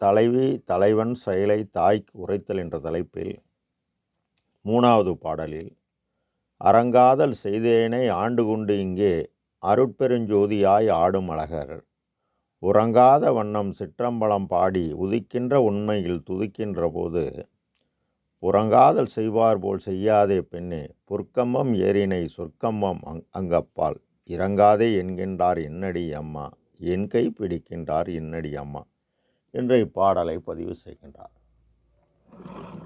தலைவி தலைவன் செயலை தாய்க்கு உரைத்தல் என்ற தலைப்பில் மூணாவது பாடலில் அரங்காதல் செய்தேனை ஆண்டு கொண்டு இங்கே அருட்பெருஞ்சோதியாய் ஆடும் அழகர். உறங்காத வண்ணம் சிற்றம்பலம் பாடி உதிக்கின்ற உண்மையில் துதிக்கின்ற போது உறங்காதல் செய்வார் போல் செய்யாதே பெண்ணே பொற்கம்பம் ஏறினை சொற்கம்பம் அங் அங்கப்பால். இறங்காதே என்கின்றார் என்னடி அம்மா என் கை பிடிக்கின்றார் என்னடி அம்மா. என்ற இப்பாடலை பதிவு செய்கின்றார்.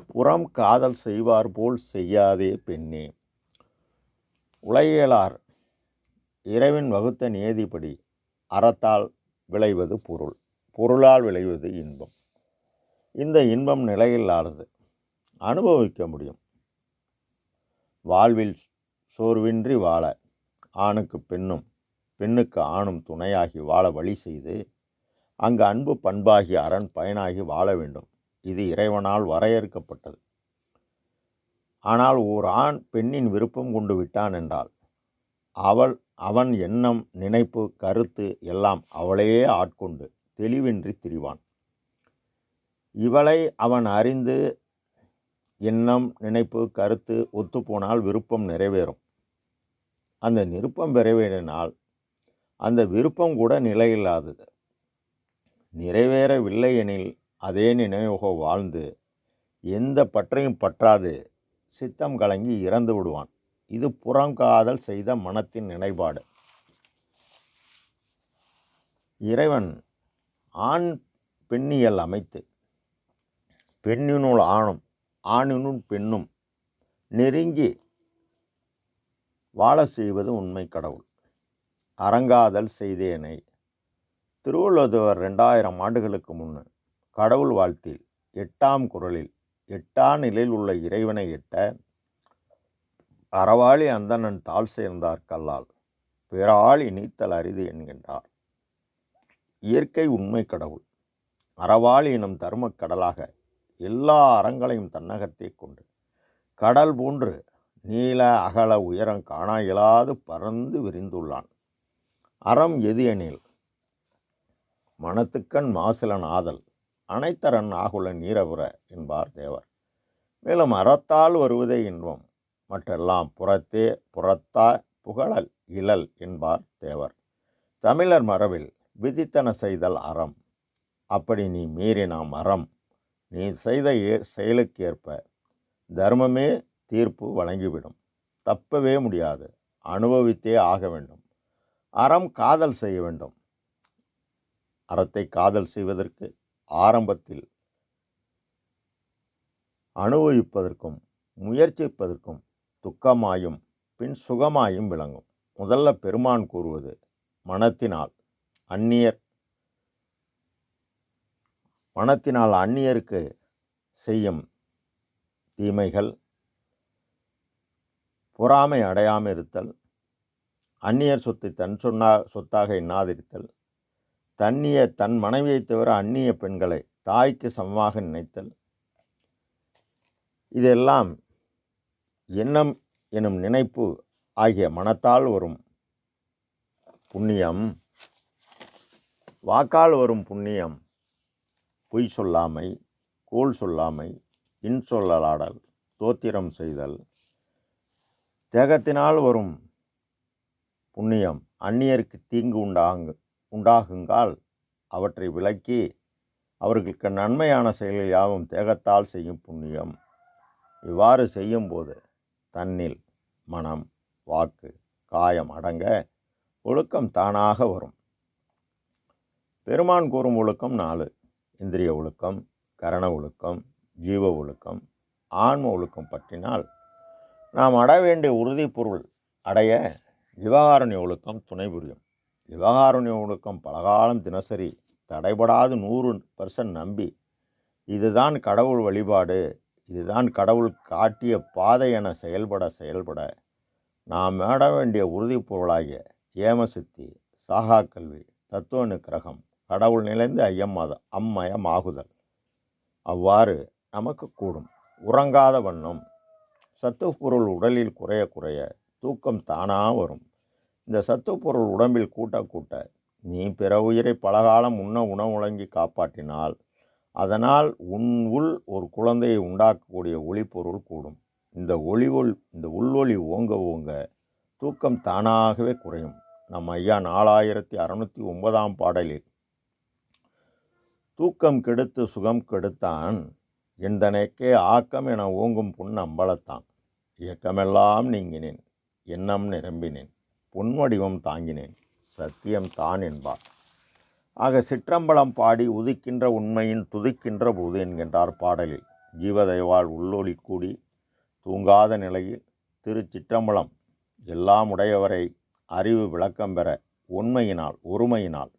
புறம் காதல் செய்வார் போல் செய்யாதே பெண்ணே. உலகியலார் இறைவன் வகுத்த நியதிப்படி அறத்தால் விளைவது பொருள். பொருளால் விளைவது இன்பம். இந்த இன்பம் நிலையில்லாதது அனுபவிக்க முடியும். வாழ்வில் சோர்வின்றி வாழ ஆணுக்கு பெண்ணும் பெண்ணுக்கு ஆணும் துணையாகி வாழ வழி செய்து அங்கு அன்பு பண்பாகி அரண் பயனாகி வாழ வேண்டும். இது இறைவனால் வரையறுக்கப்பட்டது. ஆனால் ஓர் ஆண் பெண்ணின் விருப்பம் கொண்டு விட்டான் என்றால் அவள் அவன் எண்ணம் நினைப்பு கருத்து எல்லாம் அவளையே ஆட்கொண்டு தெளிவின்றி திரிவான். இவளை அவன் அறிந்து எண்ணம் நினைப்பு கருத்து ஒத்துப்போனால் விருப்பம் நிறைவேறும். அந்த நிருப்பம் நிறைவேறினால் அந்த விருப்பம் கூட நிலையில்லாதது. நிறைவேறவில்லை எனில் அதே நினைவுக வாழ்ந்து எந்த பற்றையும் பற்றாது சித்தம் கலங்கி இறந்து விடுவான். இது புறங்காதல் செய்த மனத்தின் நிலைப்பாடு இறைவன் ஆண் பெண்ணியல் அமைத்து பெண்ணினுள் ஆணும் ஆணினுள் பெண்ணும் நெருங்கி வாழ செய்வது உண்மை கடவுள். அரங்காதல் செய்தேனை திருவள்ளுவர் ரெண்டாயிரம் ஆண்டுகளுக்கு முன்னு கடவுள் வாழ்த்தில் எட்டாம் குரலில் எட்டாம் நிலையில் உள்ள இறைவனை எட்ட அறவாளி அந்தணன் தாழ் சேர்ந்தார் கல்லால். பிறாளி நீத்தல் அரிது என்கின்றார். இயற்கை உண்மை கடவுள். அறவாளி எனும் தர்மக் கடலாக எல்லா அறங்களையும் தன்னகத்தே கொண்டு கடல் போன்று நீள அகல உயரம் காண இயலாது பறந்து விரிந்துள்ளான். அறம் எது எனில் மனத்துக்கண் மாசிலன் ஆதல் அனைத்தரன் ஆகுல நீரபுர என்பார் தேவர். மேலும் அறத்தால் வருவதே இன்பம் மற்றெல்லாம் புறத்தே புறத்தா புகழல் இழல் என்பார் தேவர். தமிழர் மரபில் விதித்தன செய்தல் அறம் அப்படி நீ மீறினாம் அறம் நீ செய்த ஏ செயலுக்கேற்ப தர்மமே தீர்ப்பு வழங்கிவிடும் தப்பவே முடியாது அனுபவித்தே ஆக வேண்டும். அறம் காதல் செய்ய வேண்டும் அறத்தை காதல் செய்வதற்கு ஆரம்பத்தில் அனுபவிப்பதற்கும் முயற்சிப்பதற்கும் துக்கமாயும் பின் சுகமாயும் விளங்கும். முதல்ல பெருமான் கூறுவது மனத்தினால் அந்நியர் மனத்தினால் அந்நியருக்கு செய்யும் தீமைகள் பொறாமை அடையாமல் இருத்தல் அந்நியர் சொத்தை தன் சொன்னா சொத்தாக எண்ணாதிருத்தல் தன்னிய தன் மனைவியை தவிர அந்நிய பெண்களை தாய்க்கு சமமாக நினைத்தல். இதெல்லாம் எண்ணம் எனும் நினைப்பு ஆகிய மனத்தால் வரும் புண்ணியம். வாக்கால் வரும் புண்ணியம் பொய் சொல்லாமை கோல் சொல்லாமை இன்சொல்லலாடல் தோத்திரம் செய்தல். தேகத்தினால் வரும் புண்ணியம் அந்நியருக்கு தீங்கு உண்டாங்கு உண்டாகுங்கால் அவற்றை விலக்கி அவர்களுக்கு நன்மையான செயல்கள் யாவும் தேகத்தால் செய்யும் புண்ணியம். இவ்வாறு செய்யும்போது தன்னில் மனம் வாக்கு காயம் அடங்க ஒழுக்கம் தானாக வரும். பெருமான் கூறும் ஒழுக்கம் நாலு. இந்திரிய ஒழுக்கம் கரண ஒழுக்கம் ஜீவ ஒழுக்கம் ஆன்ம ஒழுக்கம் பற்றினால் நாம் அடைய வேண்டிய உறுதிப்பொருள் அடைய விவகாரணி ஒழுக்கம் துணை புரியும். விவகாரண்ய ஒழுக்கம் பலகாலம் தினசரி தடைபடாது நூறு பர்சன்ட் நம்பி. இதுதான் கடவுள் வழிபாடு. இதுதான் கடவுள் காட்டிய பாதை என செயல்பட செயல்பட நாம் மேட வேண்டிய உறுதிப்பொருளாகிய ஏமசித்தி சாகா கல்வி தத்துவ நிக்கிரகம் கடவுள் நிலைந்து ஐயம்மாத அம்மயமாகுதல் அவ்வாறு நமக்கு கூடும். உறங்காத வண்ணம் சத்துப்பொருள் உடலில் குறைய குறைய தூக்கம் தானாக வரும். இந்த சத்துப்பொருள் உடம்பில் கூட்ட கூட்ட நீ பிற உயிரை பலகாலம் உண்ண உணவு வழங்கி காப்பாற்றினால் அதனால் உன் உள் ஒரு குழந்தையை உண்டாக்கக்கூடிய ஒளிப்பொருள் கூடும். இந்த ஒளி ஒள் இந்த உள்வொளி ஓங்க ஓங்க தூக்கம் தானாகவே குறையும். நம் ஐயா நாலாயிரத்தி அறநூற்றி ஒன்பதாம் பாடலில் தூக்கம் கெடுத்து சுகம் கெடுத்தான் எந்தனைக்கே ஆக்கம் என ஓங்கும் புண் அம்பலத்தான். இயக்கமெல்லாம் நீங்கினேன் எண்ணம் நிரம்பினேன். பொன்வடிவம் தாங்கினேன். சத்தியம் தான் என்பார். ஆக சிற்றம்பலம் பாடி உதிக்கின்ற உண்மையின் துதிக்கின்ற போது என்கின்றார் பாடலில். ஜீவதயவாள் உள்ளொளி கூடி தூங்காத நிலையில் திருச்சிற்றம்பலம் எல்லாம் உடையவரை அறிவு விளக்கம் பெற உண்மையினால் ஒருமையினால்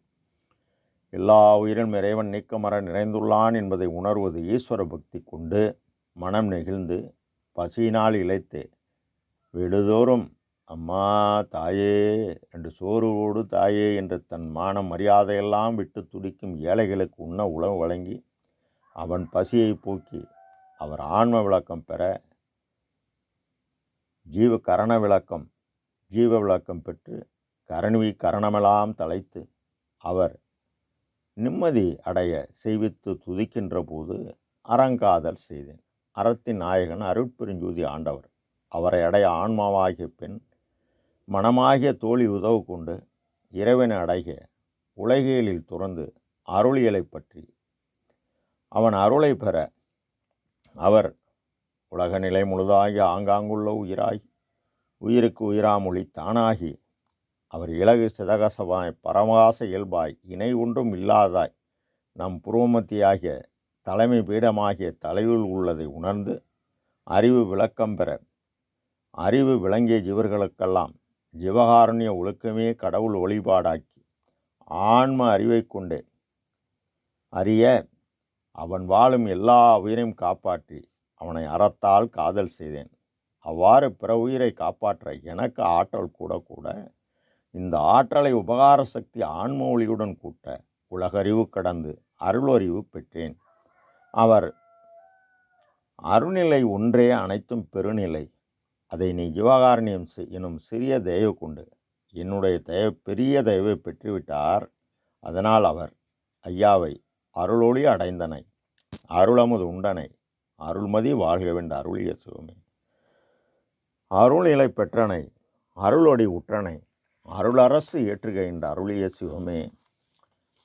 எல்லா உயிரும் இறைவன் நீக்கமர நிறைந்துள்ளான் என்பதை உணர்வது ஈஸ்வர பக்தி கொண்டு மனம் நெகிழ்ந்து பசியினால் இழைத்து. விடுதோறும் அம்மா தாயே என்று சோறுவோடு தாயே என்று தன் மானம் மரியாதையெல்லாம் விட்டு துடிக்கும் ஏழைகளுக்கு உண்ண உணவு வழங்கி அவன் பசியை போக்கி அவர் ஆன்ம விளக்கம் பெற ஜீவ கரண விளக்கம் ஜீவ விளக்கம் பெற்று கரணவி கரணமெல்லாம் தலைத்து அவர் நிம்மதி அடைய செய்வித்து துதிக்கின்ற போது அறங்காதல் செய்தேன். அறத்தின் நாயகன் அருட்பெருஞ்சூதி ஆண்டவர். அவரை அடைய ஆன்மாவாகிய பெண் மனமாகிய தோழி உதவு கொண்டு இறைவனை அடைக உலகியலில் துறந்து அருளியலை பற்றி. அவன் அருளை பெற அவர் உலக நிலை முழுதாகி ஆங்காங்குள்ள உயிராய் உயிருக்கு உயிராமொழி தானாகி அவர் இலகு சிதகசவாய் பரமகாச இயல்பாய் இணை ஒன்றும் இல்லாதாய் நம் புருவமத்தியாகிய தலைமை பீடமாகிய தலையுள் உள்ளதை உணர்ந்து அறிவு விளக்கம் பெற அறிவு விளங்கிய ஜீவர்களுக்கெல்லாம் ஜீவகாருண்ய ஒழுக்கமே கடவுள் வழிபாடாக்கி ஆன்ம அறிவை கொண்டே அறிய அவன் வாழும் எல்லா உயிரையும் காப்பாற்றி அவனை அறத்தால் காதல் செய்தேன். அவ்வாறு பிற உயிரை காப்பாற்ற எனக்கு ஆற்றல் கூட கூட இந்த ஆற்றலை உபகார சக்தி ஆன்ம ஒளியுடன் கூட்ட உலகறிவு கடந்து அருளறிவு பெற்றேன். அவர் அருநிலை ஒன்றே அனைத்தும் பெருநிலை. அதை நீ ஜீவகாரண்யம் எனும் சிறிய தயவு கொண்டு என்னுடைய தயவு பெரிய தயவை பெற்றுவிட்டார். அதனால் அவர் ஐயாவை அருளொளி அடைந்தனை அருளமுது உண்டனை அருள்மதி வாழ்க வேண்ட அருளிய சிவமே. அருள்நிலை பெற்றனை அருளொடி உற்றனை அருளரசு ஏற்றுகின்ற அருளிய சிவமே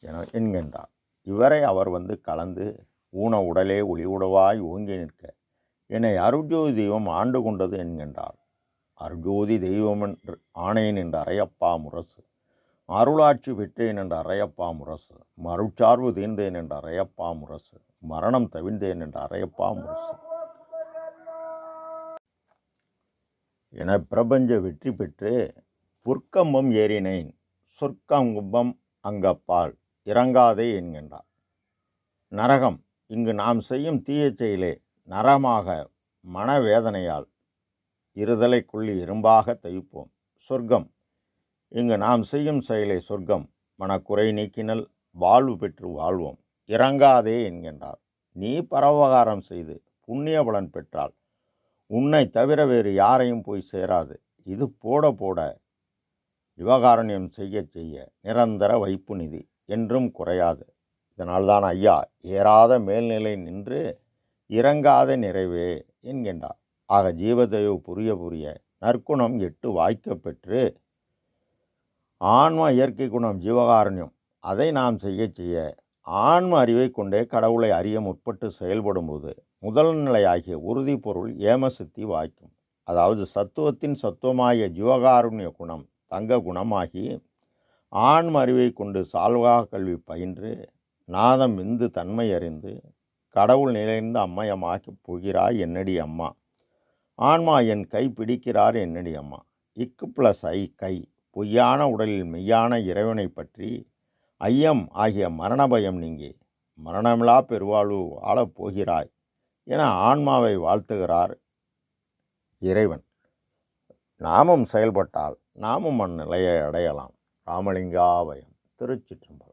என என்கின்றார். இவரை அவர் வந்து கலந்து ஊன உடலே ஒளி உடவாய் ஓங்கி நிற்க என்னை அருட்ஜோதி தெய்வம் ஆண்டு கொண்டது என்கின்றார். அருட்ஜோதி தெய்வம் என்று ஆணையன் என்ற அறையப்பா முரசு. அருளாட்சி பெற்றேன் என்ற அறையப்பா முரசு. மருட்சார்பு தீர்ந்தேன் என்ற அறையப்பா முரசு. மரணம் தவிழ்ந்தேன் என்ற அறையப்பா முரசு. என பிரபஞ்ச வெற்றி பெற்று புற்கம்பம் ஏறினேன். சொற்கம்பம் அங்கப்பால் இறங்காதே என்கின்றார். நரகம் இங்கு நாம் செய்யும் தீய செயலே நரமாக மனவேதனையால் இருதலைக்குள்ளி இரும்பாக தைப்போம் சொர்க்கம். இங்கு நாம் செய்யும் செயலை சொர்க்கம். மனக்குறை நீக்கினல் வாழ்வு பெற்று வாழ்வோம். இறங்காதே என்கின்றார். நீ பரவகாரம் செய்து புண்ணிய பலன் பெற்றால் உன்னை தவிர வேறு யாரையும் போய் சேராது. இது போட போட விவகாரண்யம் செய்ய செய்ய நிரந்தர வைப்பு நிதி. என்றும் குறையாது. இதனால்தான் ஐயா ஏறாத மேல்நிலை நின்று இறங்காத நிறைவே என்கின்றார். ஆக ஜீவதயவு புரிய புரிய நற்குணம் எட்டு வாய்க்க பெற்று ஆன்ம இயற்கை குணம் ஜீவகாருண்யம் அதை நாம் செய்ய செய்ய ஆன்ம அறிவை கொண்டே கடவுளை அறிய முற்பட்டு செயல்படும்போது முதல் நிலையாகிய உறுதி பொருள் ஏமசித்தி வாய்க்கும். அதாவது சத்துவத்தின் சத்துவமாகிய ஜீவகாருண்ய குணம் தங்க குணமாகி ஆன்ம அறிவை கொண்டு சால்வா கல்வி பயின்று நாதம் விந்து தன்மை அறிந்து கடவுள் நிறைந்த அம்மையமாக்கி போகிறாய் என்னடி அம்மா? ஆன்மா என் கை பிடிக்கிறார் என்னடி அம்மா? இக்கு ப்ளஸ் ஐ கை பொய்யான உடலில் மெய்யான இறைவனை பற்றி ஐயம் ஆகிய மரண பயம் நீங்கி. மரணமிலா பெருவாழ்வு வாழப் போகிறாய் என ஆன்மாவை வாழ்த்துகிறார் இறைவன். நாமும் செயல்பட்டால் நாமும் அந்நிலையை அடையலாம். ராமலிங்காபயம் திருச்சிற்றம்பலம்.